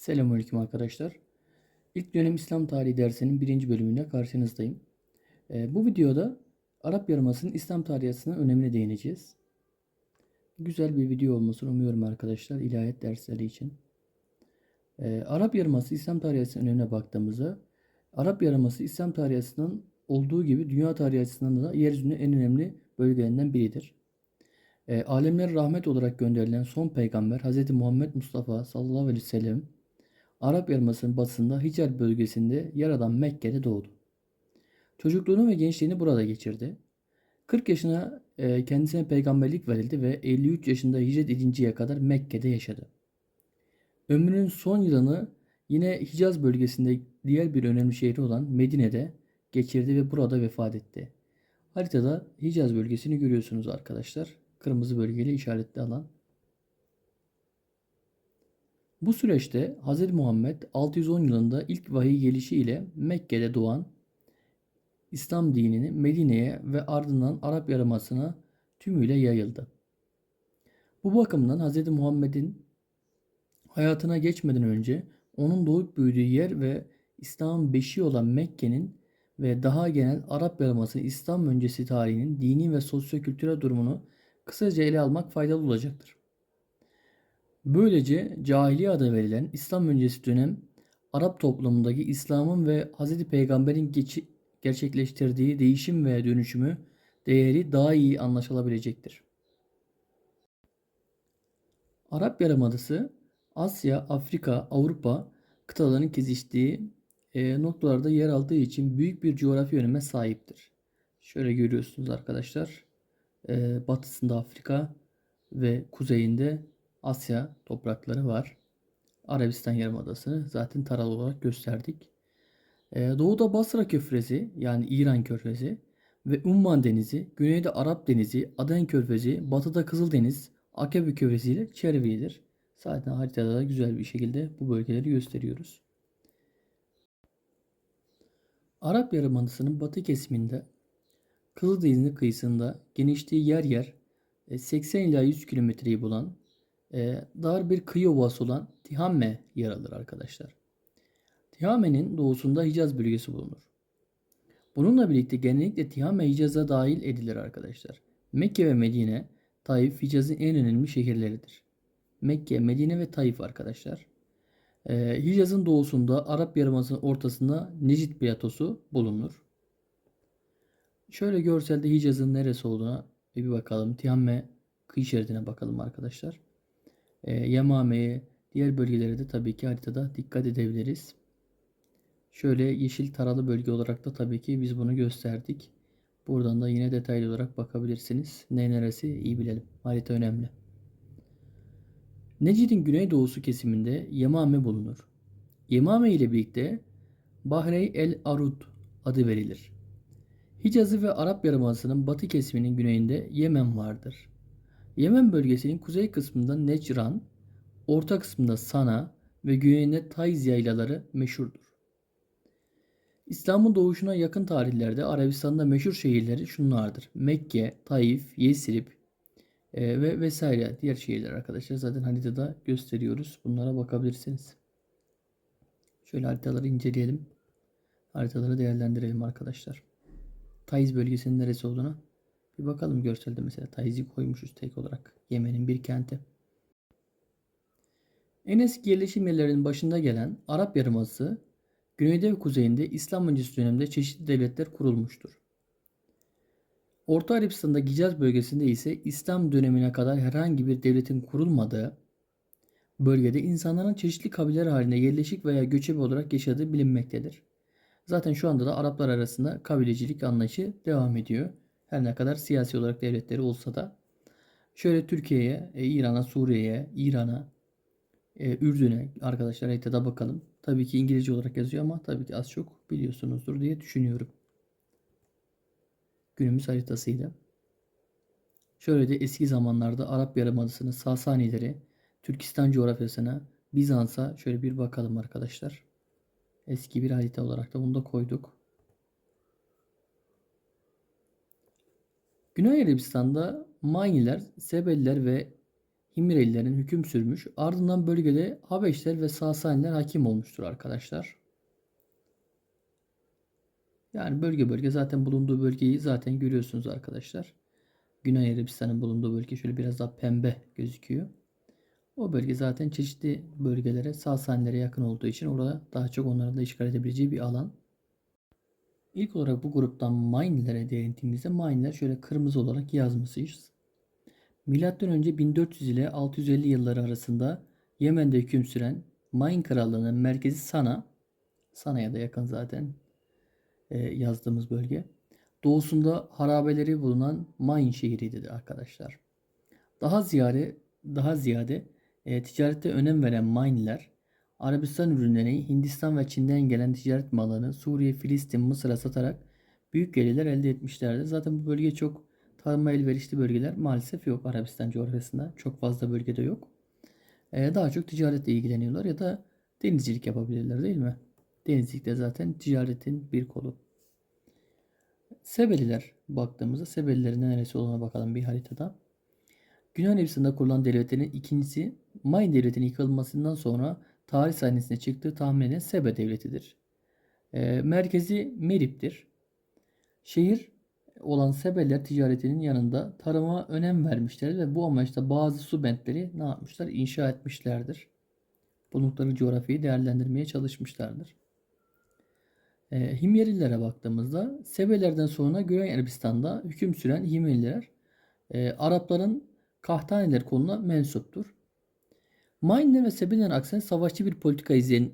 Selamünaleyküm arkadaşlar. İlk dönem İslam tarihi dersinin birinci bölümüyle karşınızdayım. Ee, bu videoda Arap Yarımadası'nın İslam tarihinin önemine değineceğiz. Güzel bir video olmasını umuyorum arkadaşlar ilahiyat dersleri için. Ee, Arap Yarımadası İslam tarihinin önemine baktığımızda Arap Yarımadası İslam tarihinin olduğu gibi dünya tarihi açısından da yeryüzünün en önemli bölgelerinden biridir. E, alemlere rahmet olarak gönderilen son peygamber Hz. Muhammed Mustafa sallallahu aleyhi ve sellem Arap Yarımadası'nın batısında Hicr bölgesinde yer alan Mekke'de doğdu. Çocukluğunu ve gençliğini burada geçirdi. 40 yaşına e, kendisine peygamberlik verildi ve 53 yaşında hicret edinceye kadar Mekke'de yaşadı. Ömrünün son yılını yine Hicaz bölgesinde diğer bir önemli şehri olan Medine'de geçirdi ve burada vefat etti. Haritada Hicaz bölgesini görüyorsunuz arkadaşlar. Kırmızı bölgeyle işaretli alan. Bu süreçte Hz. Muhammed 610 yılında ilk vahiy gelişi ile Mekke'de doğan İslam dinini Medine'ye ve ardından Arap Yarımadası'na tümüyle yayıldı. Bu bakımdan Hz. Muhammed'in hayatına geçmeden önce onun doğup büyüdüğü yer ve İslam'ın beşiği olan Mekke'nin ve daha genel Arap Yarımadası İslam öncesi tarihinin dini ve sosyo-kültürel durumunu kısaca ele almak faydalı olacaktır. Böylece cahiliye adı verilen İslam öncesi dönem Arap toplumundaki İslam'ın ve Hz. Peygamber'in gerçekleştirdiği değişim ve dönüşümü değeri daha iyi anlaşılabilecektir. Arap Yarımadası Asya, Afrika, Avrupa kıtalarının kesiştiği e, noktalarda yer aldığı için büyük bir coğrafi öneme sahiptir. Şöyle görüyorsunuz arkadaşlar. E, batısında Afrika ve kuzeyinde Asya toprakları var. Arabistan Yarımadası'nı zaten taralı olarak gösterdik. E, doğuda Basra Körfezi yani İran Körfezi ve Umman Denizi, güneyde Arap Denizi, Aden Körfezi, batıda Kızıldeniz, Akabe Körfezi ile çevrilidir. Zaten haritada da güzel bir şekilde bu bölgeleri gösteriyoruz. Arap Yarımadası'nın batı kesiminde Kızıldeniz'in kıyısında genişliği yer yer 80 ila 100 kilometreyi bulan e, dar bir kıyı ovası olan Tihamme yer alır arkadaşlar. Tihame'nin doğusunda Hicaz bölgesi bulunur. Bununla birlikte genellikle Tihame Hicaz'a dahil edilir arkadaşlar. Mekke ve Medine, Taif Hicaz'ın en önemli şehirleridir. Mekke, Medine ve Taif arkadaşlar. Ee, Hicaz'ın doğusunda Arap Yarımadası'nın ortasında Necid platosu bulunur. Şöyle görselde Hicaz'ın neresi olduğuna bir bakalım. Tihamme kıyı şeridine bakalım arkadaşlar. Ee, Yemame'ye, diğer bölgelere de tabii ki haritada dikkat edebiliriz. Şöyle yeşil taralı bölge olarak da tabii ki biz bunu gösterdik. Buradan da yine detaylı olarak bakabilirsiniz. Ne neresi iyi bilelim. Harita önemli. Necid'in güneydoğusu kesiminde Yemame bulunur. Yemame ile birlikte Bahrey el Arud adı verilir. Hicazı ve Arap Yarımadası'nın batı kesiminin güneyinde Yemen vardır. Yemen bölgesinin kuzey kısmında Necran, orta kısmında Sana ve güneyinde Tayz yaylaları meşhurdur. İslam'ın doğuşuna yakın tarihlerde Arabistan'da meşhur şehirleri şunlardır. Mekke, Taif, Yesrib e, ve vesaire diğer şehirler arkadaşlar. Zaten haritada gösteriyoruz. Bunlara bakabilirsiniz. Şöyle haritaları inceleyelim. Haritaları değerlendirelim arkadaşlar. Taiz bölgesinin neresi olduğuna bir bakalım görselde mesela. Taiz'i koymuşuz tek olarak. Yemen'in bir kenti. En eski yerleşim yerlerinin başında gelen Arap Yarımadası, güneyde ve kuzeyinde İslam öncesi dönemde çeşitli devletler kurulmuştur. Orta Arabistan'da Hicaz bölgesinde ise İslam dönemine kadar herhangi bir devletin kurulmadığı bölgede insanların çeşitli kabileler halinde yerleşik veya göçebe olarak yaşadığı bilinmektedir. Zaten şu anda da Araplar arasında kabilecilik anlayışı devam ediyor. Her ne kadar siyasi olarak devletleri olsa da. Şöyle Türkiye'ye, e, İran'a, Suriye'ye, İran'a, e, Ürdün'e arkadaşlar haritada bakalım. Tabii ki İngilizce olarak yazıyor ama tabii ki az çok biliyorsunuzdur diye düşünüyorum. Günümüz haritasıyla. Şöyle de eski zamanlarda Arap Yarımadası'nın Sasanileri, Türkistan coğrafyasına, Bizans'a şöyle bir bakalım arkadaşlar. Eski bir harita olarak da bunu da koyduk. Güney Arabistan'da Maniler, Sebeliler ve Himirelilerin hüküm sürmüş. Ardından bölgede Habeşler ve Sasaniler hakim olmuştur arkadaşlar. Yani bölge bölge zaten bulunduğu bölgeyi zaten görüyorsunuz arkadaşlar. Güney Arabistan'ın bulunduğu bölge şöyle biraz daha pembe gözüküyor. O bölge zaten çeşitli bölgelere, Sasanilere yakın olduğu için orada daha çok onların da işgal edebileceği bir alan. İlk olarak bu gruptan Mainlere değindiğimizde Mainler şöyle kırmızı olarak yazmışız. Milattan önce 1400 ile 650 yılları arasında Yemen'de hüküm süren Main Krallığı'nın merkezi Sana, Sana'ya da yakın zaten e, yazdığımız bölge. Doğusunda harabeleri bulunan Main şehriydi arkadaşlar. Daha ziyade daha ziyade e, ticarette önem veren Mainler Arabistan ürünlerini Hindistan ve Çin'den gelen ticaret malını Suriye, Filistin, Mısır'a satarak büyük gelirler elde etmişlerdi. Zaten bu bölge çok tarıma elverişli bölgeler maalesef yok Arabistan coğrafyasında. Çok fazla bölgede yok. Ee, daha çok ticaretle ilgileniyorlar ya da denizcilik yapabilirler değil mi? Denizcilik de zaten ticaretin bir kolu. Sebeliler baktığımızda Sebelilerin neresi olduğuna bakalım bir haritada. Güney Arabistan'da kurulan devletlerin ikincisi May devletinin yıkılmasından sonra tarih sahnesine çıktığı tahmin edilen Sebe devletidir. E, merkezi Merip'tir. Şehir olan Sebeler ticaretinin yanında tarıma önem vermişler ve bu amaçla bazı su bentleri ne yapmışlar? İnşa etmişlerdir. Bulundukları coğrafyayı değerlendirmeye çalışmışlardır. E, Himyerililere baktığımızda Sebelerden sonra Güney Arabistan'da hüküm süren Himyeriler e, Arapların Kahtaniler konuna mensuptur. Mainler ve Sebeliler aksine savaşçı bir politika izleyen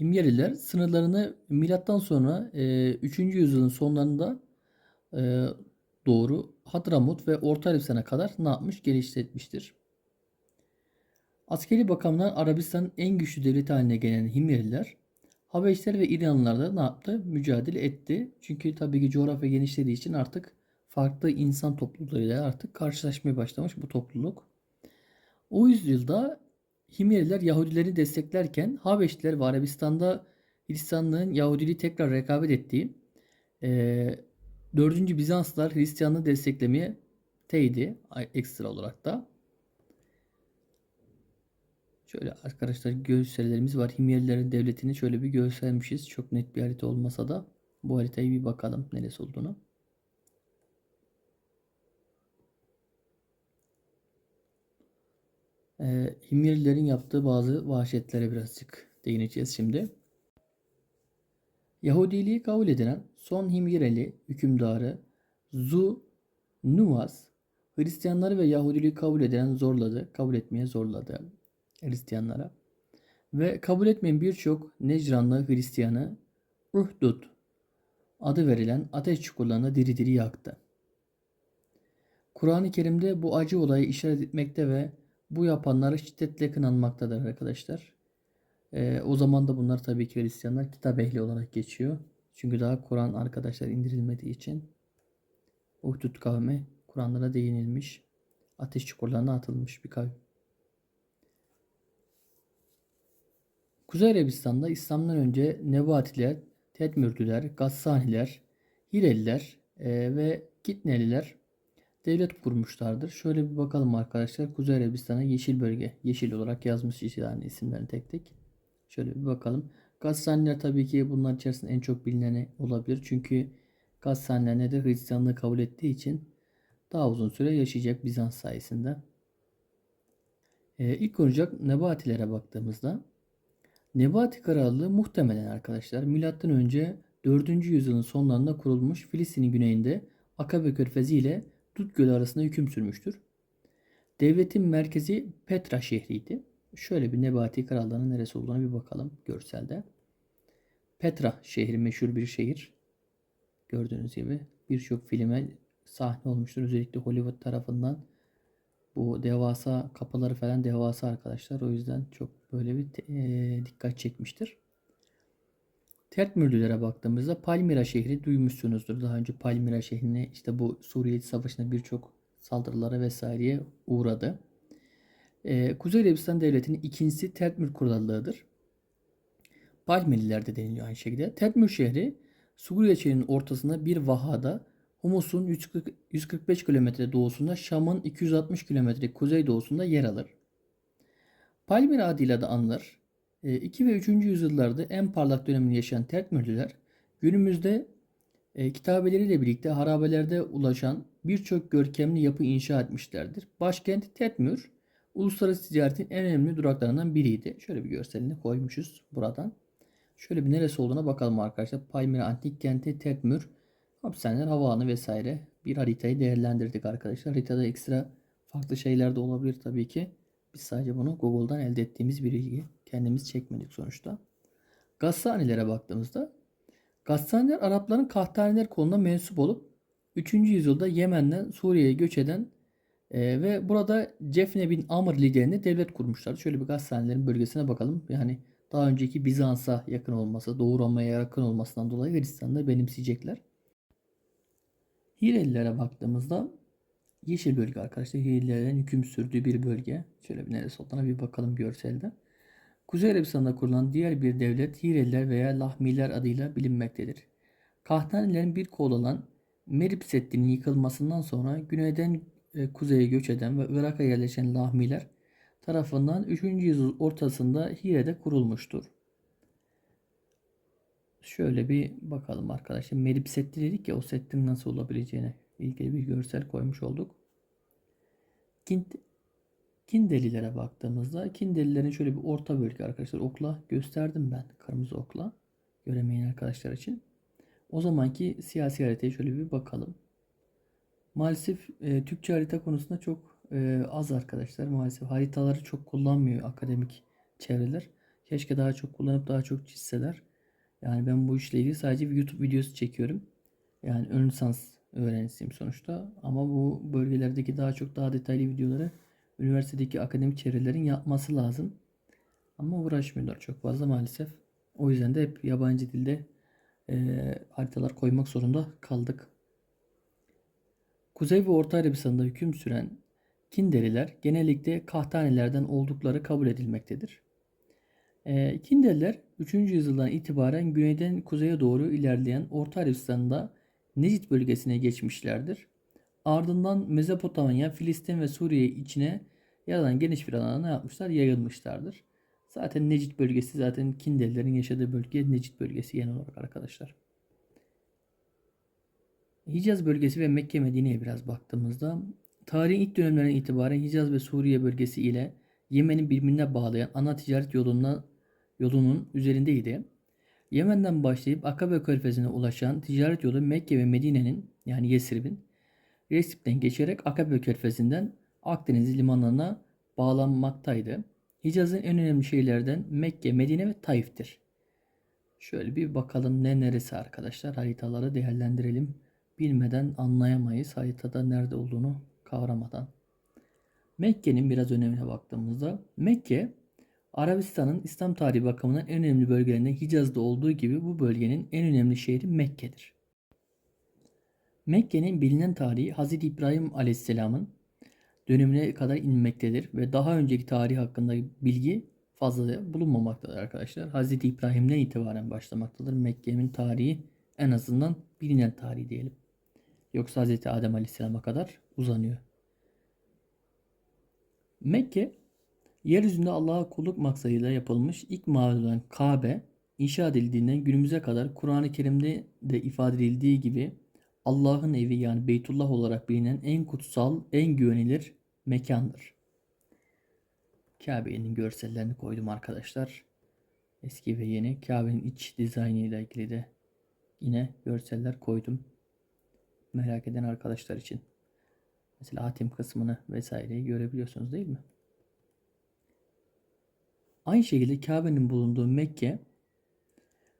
Himyeriler sınırlarını milattan sonra e, 3. yüzyılın sonlarında e, doğru Hadramut ve Orta Arabistan'a kadar ne yapmış? Geliştirmiştir. Askeri bakımdan Arabistan'ın en güçlü devleti haline gelen Himyeriler Habeşler ve İranlılar da ne yaptı? Mücadele etti. Çünkü tabii ki coğrafya genişlediği için artık farklı insan topluluklarıyla artık karşılaşmaya başlamış bu topluluk. O yüzyılda Himyeriler Yahudileri desteklerken Habeşliler ve Arabistan'da Hristiyanlığın Yahudiliği tekrar rekabet ettiği e, 4. Bizanslılar Hristiyanlığı desteklemeye teydi ekstra olarak da. Şöyle arkadaşlar gösterlerimiz var. Himyerilerin devletini şöyle bir göstermişiz. Çok net bir harita olmasa da bu haritayı bir bakalım neresi olduğunu. E, yaptığı bazı vahşetlere birazcık değineceğiz şimdi. Yahudiliği kabul edilen son Himyereli hükümdarı Zu Nuvas Hristiyanları ve Yahudiliği kabul eden zorladı, kabul etmeye zorladı Hristiyanlara. Ve kabul etmeyen birçok Necranlı Hristiyanı Uhdud adı verilen ateş çukurlarına diri diri yaktı. Kur'an-ı Kerim'de bu acı olayı işaret etmekte ve bu yapanları şiddetle kınanmaktadır arkadaşlar. Ee, o zaman da bunlar tabii ki Hristiyanlar kitap ehli olarak geçiyor. Çünkü daha Kur'an arkadaşlar indirilmediği için Uhdud kavmi Kur'anlara değinilmiş. Ateş çukurlarına atılmış bir kavim. Kuzey Arabistan'da İslam'dan önce Nebatiler, Tedmürdüler, Gassaniler, Hireliler e, ve Gitneliler devlet kurmuşlardır. Şöyle bir bakalım arkadaşlar. Kuzey Arabistan'a yeşil bölge. Yeşil olarak yazmış yani isimlerini tek tek. Şöyle bir bakalım. Gassaniler tabii ki bunlar içerisinde en çok bilineni olabilir. Çünkü Gassaniler ne de Hristiyanlığı kabul ettiği için daha uzun süre yaşayacak Bizans sayesinde. Ee, ilk konuşacak Nebatilere baktığımızda Nebati Krallığı muhtemelen arkadaşlar önce 4. yüzyılın sonlarında kurulmuş Filistin'in güneyinde Akabe Körfezi ile Dut Gölü arasında hüküm sürmüştür. Devletin merkezi Petra şehriydi. Şöyle bir Nebati Krallığı'nın neresi olduğuna bir bakalım görselde. Petra şehri meşhur bir şehir. Gördüğünüz gibi birçok filme sahne olmuştur. Özellikle Hollywood tarafından bu devasa kapıları falan devasa arkadaşlar. O yüzden çok böyle bir e, dikkat çekmiştir. Tertmürlülere baktığımızda Palmira şehri duymuşsunuzdur. Daha önce Palmira şehrine işte bu Suriye Savaşı'nda birçok saldırılara vesaireye uğradı. Ee, Kuzey Arabistan Devleti'nin ikincisi Tertmür Krallığı'dır. Palmililer de deniliyor aynı şekilde. Tertmür şehri Suriye şehrinin ortasında bir vahada Humus'un 140 145 kilometre doğusunda, Şam'ın 260 kilometre kuzey doğusunda yer alır. Palmira adıyla da anılır. 2 ve 3. yüzyıllarda en parlak dönemini yaşayan Tertmürlüler günümüzde e, kitabeleriyle birlikte harabelerde ulaşan birçok görkemli yapı inşa etmişlerdir. Başkent Tetmür, uluslararası ticaretin en önemli duraklarından biriydi. Şöyle bir görselini koymuşuz buradan. Şöyle bir neresi olduğuna bakalım arkadaşlar. Palmira Antik Kenti, Tetmür, hapishaneler, havaalanı vesaire bir haritayı değerlendirdik arkadaşlar. Haritada ekstra farklı şeyler de olabilir tabii ki. Biz sadece bunu Google'dan elde ettiğimiz bir bilgi. Kendimiz çekmedik sonuçta. Gassanilere baktığımızda Gassaniler Arapların Kahtaneler koluna mensup olup 3. yüzyılda Yemen'den Suriye'ye göç eden e, ve burada Cefne bin Amr liderine devlet kurmuşlar. Şöyle bir Gassanilerin bölgesine bakalım. Yani daha önceki Bizans'a yakın olması, Doğu Roma'ya yakın olmasından dolayı Hristiyanlığı benimseyecekler. Hirelilere baktığımızda yeşil bölge arkadaşlar. Hirelilerin hüküm sürdüğü bir bölge. Şöyle bir neresi olduğuna bir bakalım görselde. Kuzey Arabistan'da kurulan diğer bir devlet Hireliler veya Lahmiler adıyla bilinmektedir. Kahtanilerin bir kolu olan Merib Seddi'nin yıkılmasından sonra güneyden e, kuzeye göç eden ve Irak'a yerleşen Lahmiler tarafından 3. yüzyıl ortasında Hire'de kurulmuştur. Şöyle bir bakalım arkadaşlar. Merib Seddi dedik ya o Seddi'nin nasıl olabileceğine ilgili bir görsel koymuş olduk. Kint Kindelilere baktığımızda Kindelilerin şöyle bir orta bölge arkadaşlar okla gösterdim ben kırmızı okla göremeyen arkadaşlar için. O zamanki siyasi haritaya şöyle bir bakalım. Maalesef e, Türkçe harita konusunda çok e, az arkadaşlar. Maalesef haritaları çok kullanmıyor akademik çevreler. Keşke daha çok kullanıp daha çok çizseler. Yani ben bu işle ilgili sadece bir YouTube videosu çekiyorum. Yani ön lisans öğrencisiyim sonuçta. Ama bu bölgelerdeki daha çok daha detaylı videoları üniversitedeki akademik çevrelerin yapması lazım. Ama uğraşmıyorlar çok fazla maalesef. O yüzden de hep yabancı dilde e, haritalar koymak zorunda kaldık. Kuzey ve Orta Arabistan'da hüküm süren Kindeliler genellikle Kahtanilerden oldukları kabul edilmektedir. E, Kindeliler 3. yüzyıldan itibaren güneyden kuzeye doğru ilerleyen Orta Arabistan'da Necid bölgesine geçmişlerdir. Ardından Mezopotamya, Filistin ve Suriye içine yer alan geniş bir alana yapmışlar? Yayılmışlardır. Zaten Necid bölgesi zaten Kindelilerin yaşadığı bölge Necid bölgesi genel olarak arkadaşlar. Hicaz bölgesi ve Mekke Medine'ye biraz baktığımızda tarihin ilk dönemlerinden itibaren Hicaz ve Suriye bölgesi ile Yemen'in birbirine bağlayan ana ticaret yoluna, yolunun üzerindeydi. Yemen'den başlayıp Akabe Körfezi'ne ulaşan ticaret yolu Mekke ve Medine'nin yani Yesrib'in Resip'ten geçerek Akabe Körfezi'nden Akdeniz limanlarına bağlanmaktaydı. Hicaz'ın en önemli şeylerden Mekke, Medine ve Taif'tir. Şöyle bir bakalım ne neresi arkadaşlar. Haritaları değerlendirelim. Bilmeden anlayamayız haritada nerede olduğunu kavramadan. Mekke'nin biraz önemine baktığımızda Mekke Arabistan'ın İslam tarihi bakımından en önemli bölgelerinden Hicaz'da olduğu gibi bu bölgenin en önemli şehri Mekke'dir. Mekke'nin bilinen tarihi Hz. İbrahim Aleyhisselam'ın dönemine kadar inmektedir ve daha önceki tarih hakkında bilgi fazla bulunmamaktadır arkadaşlar. Hz. İbrahim'den itibaren başlamaktadır. Mekke'nin tarihi en azından bilinen tarihi diyelim. Yoksa Hz. Adem Aleyhisselam'a kadar uzanıyor. Mekke, yeryüzünde Allah'a kulluk maksadıyla yapılmış ilk olan Kabe, inşa edildiğinden günümüze kadar Kur'an-ı Kerim'de de ifade edildiği gibi Allah'ın evi yani Beytullah olarak bilinen en kutsal, en güvenilir mekandır. Kabe'nin görsellerini koydum arkadaşlar. Eski ve yeni. Kabe'nin iç dizaynı ile ilgili de yine görseller koydum. Merak eden arkadaşlar için. Mesela hatim kısmını vesaireyi görebiliyorsunuz değil mi? Aynı şekilde Kabe'nin bulunduğu Mekke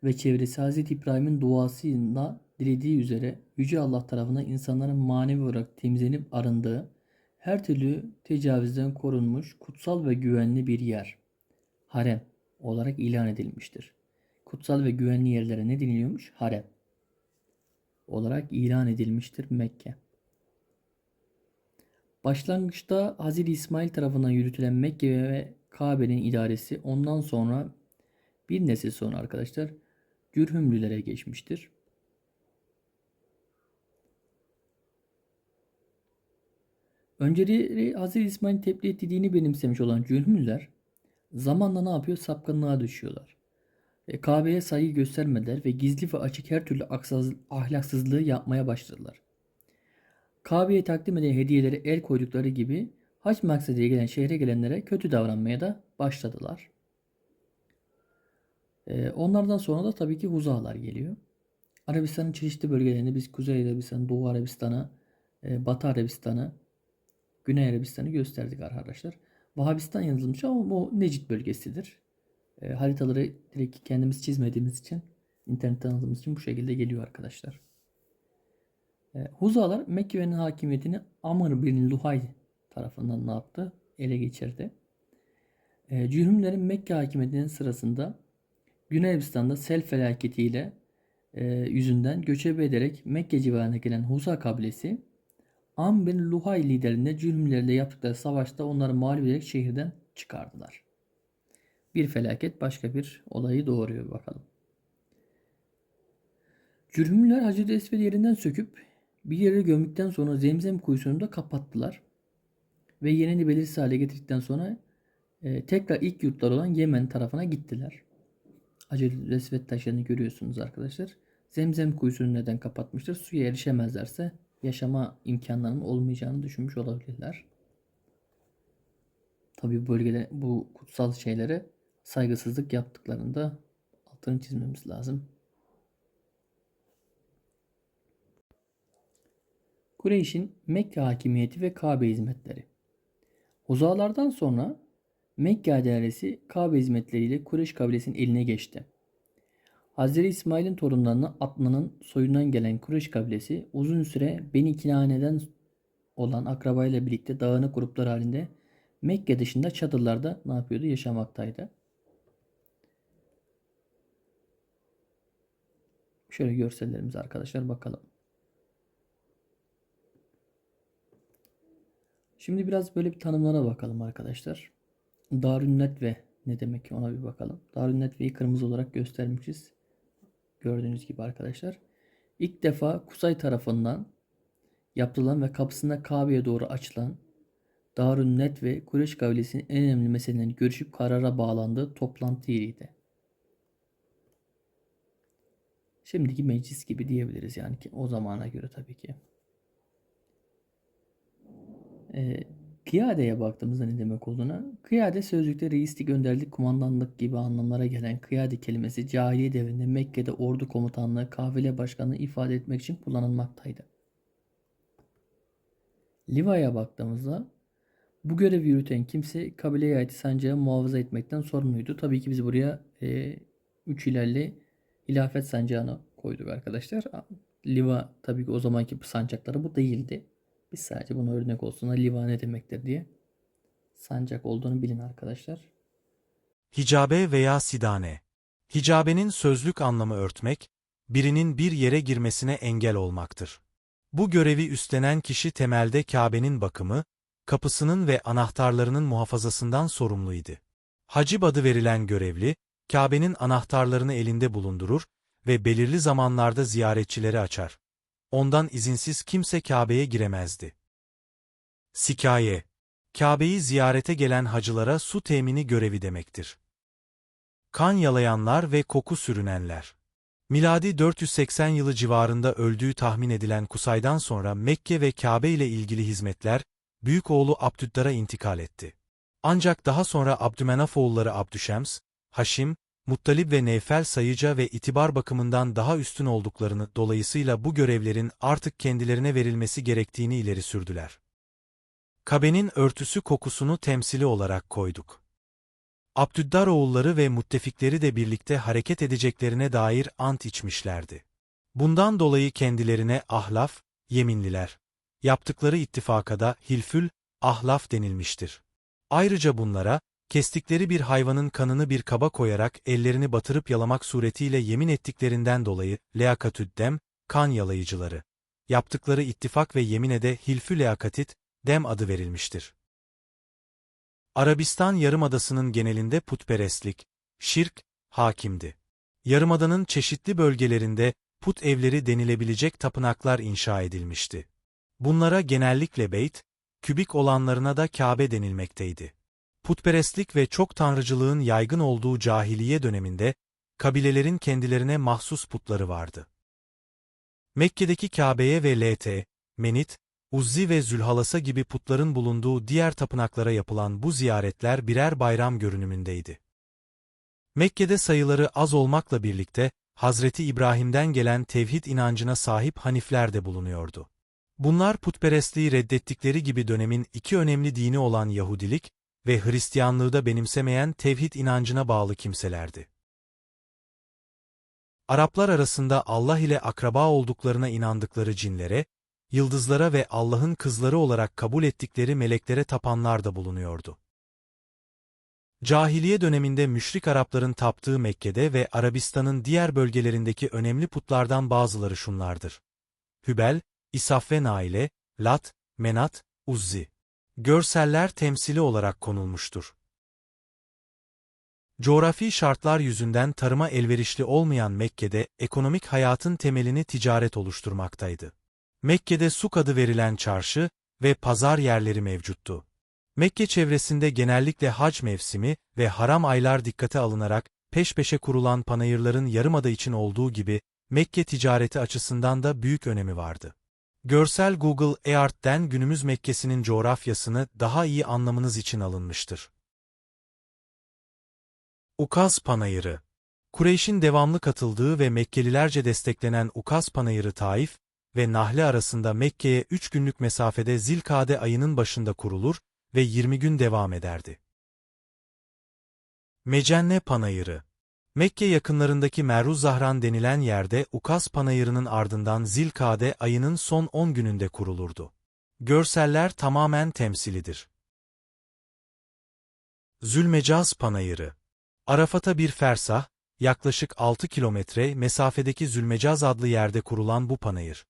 ve çevresi Hz. İbrahim'in duasıyla dilediği üzere Yüce Allah tarafından insanların manevi olarak temizlenip arındığı, her türlü tecavüzden korunmuş, kutsal ve güvenli bir yer, harem olarak ilan edilmiştir. Kutsal ve güvenli yerlere ne deniliyormuş? Harem olarak ilan edilmiştir Mekke. Başlangıçta Hazreti İsmail tarafından yürütülen Mekke ve Kabe'nin idaresi ondan sonra bir nesil sonra arkadaşlar Cürhümlülere geçmiştir. Önceleri Hazreti İsmail'in tebliğ ettiği dini benimsemiş olan cühmüller zamanla ne yapıyor? Sapkınlığa düşüyorlar. E, Kabe'ye saygı göstermediler ve gizli ve açık her türlü aksaz- ahlaksızlığı yapmaya başladılar. Kabe'ye takdim edilen hediyeleri el koydukları gibi hac maksadıyla gelen şehre gelenlere kötü davranmaya da başladılar. E, onlardan sonra da tabii ki huzalar geliyor. Arabistan'ın çeşitli bölgelerinde biz Kuzey Arabistan, Doğu Arabistan'a, e, Batı Arabistan'a, Güney Arabistan'ı gösterdik arkadaşlar. Vahabistan yazılmış ama bu Necid bölgesidir. E, haritaları direkt kendimiz çizmediğimiz için, internetten aldığımız için bu şekilde geliyor arkadaşlar. E, Huzalar Mekke'nin hakimiyetini Amr bin Luhay tarafından ne yaptı? Ele geçirdi. E, Cürhümlerin Mekke hakimiyetinin sırasında Güney Arabistan'da sel felaketiyle e, yüzünden göçebe ederek Mekke civarına gelen Huza kabilesi Am bin Luhay liderinde cürümlerle yaptıkları savaşta onları mağlup ederek şehirden çıkardılar. Bir felaket başka bir olayı doğuruyor bakalım. Cürhümler Hacı Esved yerinden söküp bir yere gömdükten sonra zemzem kuyusunu da kapattılar. Ve yerini belirsiz hale getirdikten sonra e, tekrar ilk yurtlar olan Yemen tarafına gittiler. Hacı Esved taşlarını görüyorsunuz arkadaşlar. Zemzem kuyusunu neden kapatmıştır? Suya erişemezlerse yaşama imkanlarının olmayacağını düşünmüş olabilirler. Tabi bu bölgede bu kutsal şeylere saygısızlık yaptıklarında altını çizmemiz lazım. Kureyş'in Mekke hakimiyeti ve Kabe hizmetleri. Huzalardan sonra Mekke idaresi Kabe hizmetleriyle Kureyş kabilesinin eline geçti. Hazreti İsmail'in torunlarına Atna'nın soyundan gelen Kureyş kabilesi uzun süre Beni Kinane'den olan akrabayla birlikte dağınık gruplar halinde Mekke dışında çadırlarda ne yapıyordu? Yaşamaktaydı. Şöyle görsellerimize arkadaşlar bakalım. Şimdi biraz böyle bir tanımlara bakalım arkadaşlar. Darünnet ve ne demek ona bir bakalım. Darünnet ve'yi kırmızı olarak göstermişiz. Gördüğünüz gibi arkadaşlar. İlk defa Kusay tarafından yapılan ve kapısında Kabe'ye doğru açılan Darun Net ve Kureyş kabilesinin en önemli meselelerini görüşüp karara bağlandığı toplantı yeriydi. Şimdiki meclis gibi diyebiliriz yani ki o zamana göre tabii ki. Ee, Kıyade'ye baktığımızda ne demek olduğuna, kıyade sözlükte reislik, önderlik, kumandanlık gibi anlamlara gelen kıyade kelimesi cahiliye devrinde Mekke'de ordu komutanlığı, kafile başkanlığı ifade etmek için kullanılmaktaydı. Liva'ya baktığımızda bu görevi yürüten kimse kabileye ait sancağı muhafaza etmekten sorumluydu. Tabii ki biz buraya e, üç ilerli hilafet sancağını koyduk arkadaşlar. Liva tabii ki o zamanki sancakları bu değildi. Biz sadece buna örnek olsun. Liva ne demektir diye sancak olduğunu bilin arkadaşlar. Hicabe veya sidane. Hicabenin sözlük anlamı örtmek, birinin bir yere girmesine engel olmaktır. Bu görevi üstlenen kişi temelde Kabe'nin bakımı, kapısının ve anahtarlarının muhafazasından sorumluydu. Hacib adı verilen görevli, Kabe'nin anahtarlarını elinde bulundurur ve belirli zamanlarda ziyaretçileri açar. Ondan izinsiz kimse Kabe'ye giremezdi. Sikaye Kabe'yi ziyarete gelen hacılara su temini görevi demektir. Kan yalayanlar ve koku sürünenler. Miladi 480 yılı civarında öldüğü tahmin edilen Kusay'dan sonra Mekke ve Kabe ile ilgili hizmetler, büyük oğlu Abdüddar'a intikal etti. Ancak daha sonra Abdümenaf oğulları Abdüşems, Haşim, Muttalib ve Neyfel sayıca ve itibar bakımından daha üstün olduklarını dolayısıyla bu görevlerin artık kendilerine verilmesi gerektiğini ileri sürdüler. Kabe'nin örtüsü kokusunu temsili olarak koyduk. Abdüddar oğulları ve müttefikleri de birlikte hareket edeceklerine dair ant içmişlerdi. Bundan dolayı kendilerine ahlaf, yeminliler. Yaptıkları ittifakada hilfül, ahlaf denilmiştir. Ayrıca bunlara, kestikleri bir hayvanın kanını bir kaba koyarak ellerini batırıp yalamak suretiyle yemin ettiklerinden dolayı leakatüddem, kan yalayıcıları. Yaptıkları ittifak ve yemine de hilfü leakatit, dem adı verilmiştir. Arabistan Yarımadası'nın genelinde putperestlik, şirk, hakimdi. Yarımadanın çeşitli bölgelerinde put evleri denilebilecek tapınaklar inşa edilmişti. Bunlara genellikle beyt, kübik olanlarına da Kabe denilmekteydi. Putperestlik ve çok tanrıcılığın yaygın olduğu cahiliye döneminde, kabilelerin kendilerine mahsus putları vardı. Mekke'deki Kabe'ye ve Lt, Menit, Uzzi ve Zülhalasa gibi putların bulunduğu diğer tapınaklara yapılan bu ziyaretler birer bayram görünümündeydi. Mekke'de sayıları az olmakla birlikte, Hazreti İbrahim'den gelen tevhid inancına sahip Hanifler de bulunuyordu. Bunlar putperestliği reddettikleri gibi dönemin iki önemli dini olan Yahudilik ve Hristiyanlığı da benimsemeyen tevhid inancına bağlı kimselerdi. Araplar arasında Allah ile akraba olduklarına inandıkları cinlere, yıldızlara ve Allah'ın kızları olarak kabul ettikleri meleklere tapanlar da bulunuyordu. Cahiliye döneminde müşrik Arapların taptığı Mekke'de ve Arabistan'ın diğer bölgelerindeki önemli putlardan bazıları şunlardır. Hübel, İsaf ve Naile, Lat, Menat, Uzzi. Görseller temsili olarak konulmuştur. Coğrafi şartlar yüzünden tarıma elverişli olmayan Mekke'de ekonomik hayatın temelini ticaret oluşturmaktaydı. Mekke'de Suk adı verilen çarşı ve pazar yerleri mevcuttu. Mekke çevresinde genellikle hac mevsimi ve haram aylar dikkate alınarak peş peşe kurulan panayırların yarımada için olduğu gibi Mekke ticareti açısından da büyük önemi vardı. Görsel Google Earth'ten günümüz Mekke'sinin coğrafyasını daha iyi anlamanız için alınmıştır. Ukaz Panayırı Kureyş'in devamlı katıldığı ve Mekkelilerce desteklenen Ukaz Panayırı Taif ve Nahle arasında Mekke'ye 3 günlük mesafede Zilkade ayının başında kurulur ve 20 gün devam ederdi. Mecenne Panayırı Mekke yakınlarındaki Meruz Zahran denilen yerde Ukaz Panayırı'nın ardından Zilkade ayının son 10 gününde kurulurdu. Görseller tamamen temsilidir. Zülmecaz Panayırı Arafat'a bir fersah, yaklaşık 6 kilometre mesafedeki Zülmecaz adlı yerde kurulan bu panayır.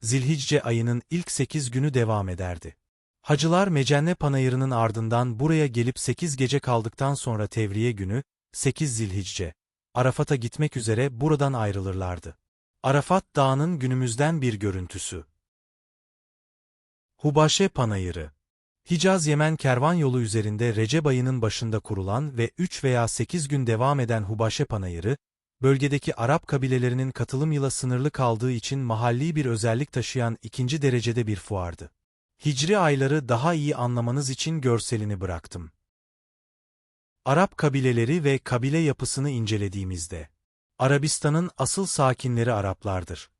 Zilhicce ayının ilk 8 günü devam ederdi. Hacılar Mecenne Panayırı'nın ardından buraya gelip 8 gece kaldıktan sonra Tevriye günü, 8 Zilhicce, Arafat'a gitmek üzere buradan ayrılırlardı. Arafat Dağı'nın günümüzden bir görüntüsü. Hubaşe Panayırı Hicaz-Yemen kervan yolu üzerinde Recep ayının başında kurulan ve 3 veya 8 gün devam eden Hubaşe Panayırı, bölgedeki Arap kabilelerinin katılım yıla sınırlı kaldığı için mahalli bir özellik taşıyan ikinci derecede bir fuardı. Hicri ayları daha iyi anlamanız için görselini bıraktım. Arap kabileleri ve kabile yapısını incelediğimizde, Arabistan'ın asıl sakinleri Araplardır.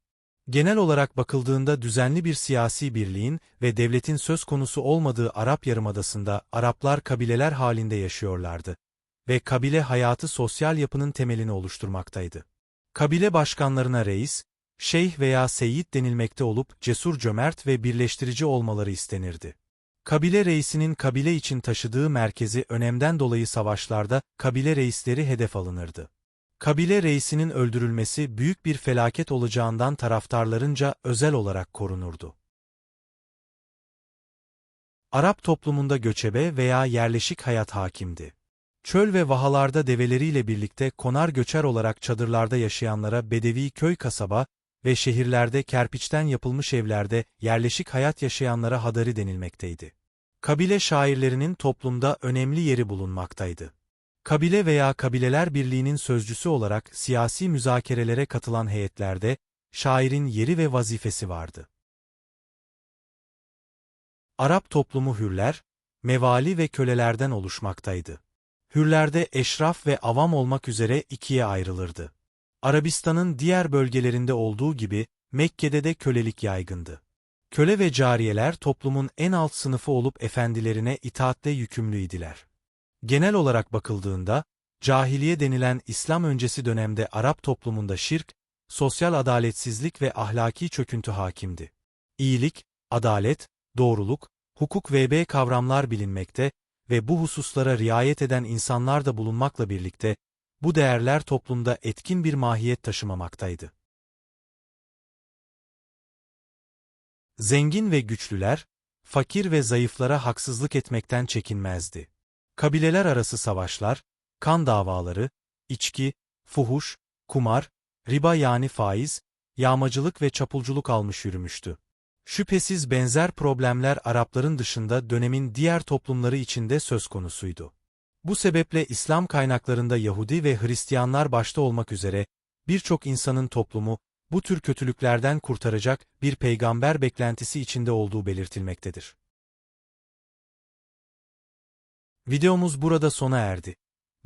Genel olarak bakıldığında düzenli bir siyasi birliğin ve devletin söz konusu olmadığı Arap Yarımadası'nda Araplar kabileler halinde yaşıyorlardı ve kabile hayatı sosyal yapının temelini oluşturmaktaydı. Kabile başkanlarına reis, şeyh veya seyit denilmekte olup cesur cömert ve birleştirici olmaları istenirdi. Kabile reisinin kabile için taşıdığı merkezi önemden dolayı savaşlarda kabile reisleri hedef alınırdı. Kabile reisinin öldürülmesi büyük bir felaket olacağından taraftarlarınca özel olarak korunurdu. Arap toplumunda göçebe veya yerleşik hayat hakimdi. Çöl ve vahalarda develeriyle birlikte konar göçer olarak çadırlarda yaşayanlara bedevi köy kasaba ve şehirlerde kerpiçten yapılmış evlerde yerleşik hayat yaşayanlara hadari denilmekteydi. Kabile şairlerinin toplumda önemli yeri bulunmaktaydı. Kabile veya kabileler birliğinin sözcüsü olarak siyasi müzakerelere katılan heyetlerde şairin yeri ve vazifesi vardı. Arap toplumu hürler, mevali ve kölelerden oluşmaktaydı. Hürlerde eşraf ve avam olmak üzere ikiye ayrılırdı. Arabistan'ın diğer bölgelerinde olduğu gibi Mekke'de de kölelik yaygındı. Köle ve cariyeler toplumun en alt sınıfı olup efendilerine itaatle yükümlüydiler. Genel olarak bakıldığında, cahiliye denilen İslam öncesi dönemde Arap toplumunda şirk, sosyal adaletsizlik ve ahlaki çöküntü hakimdi. İyilik, adalet, doğruluk, hukuk vb kavramlar bilinmekte ve bu hususlara riayet eden insanlar da bulunmakla birlikte, bu değerler toplumda etkin bir mahiyet taşımamaktaydı. Zengin ve güçlüler, fakir ve zayıflara haksızlık etmekten çekinmezdi. Kabileler arası savaşlar, kan davaları, içki, fuhuş, kumar, riba yani faiz, yağmacılık ve çapulculuk almış yürümüştü. Şüphesiz benzer problemler Arapların dışında dönemin diğer toplumları içinde söz konusuydu. Bu sebeple İslam kaynaklarında Yahudi ve Hristiyanlar başta olmak üzere birçok insanın toplumu bu tür kötülüklerden kurtaracak bir peygamber beklentisi içinde olduğu belirtilmektedir. Videomuz burada sona erdi.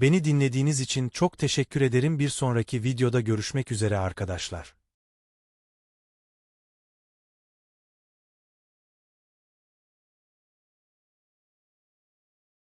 Beni dinlediğiniz için çok teşekkür ederim bir sonraki videoda görüşmek üzere arkadaşlar.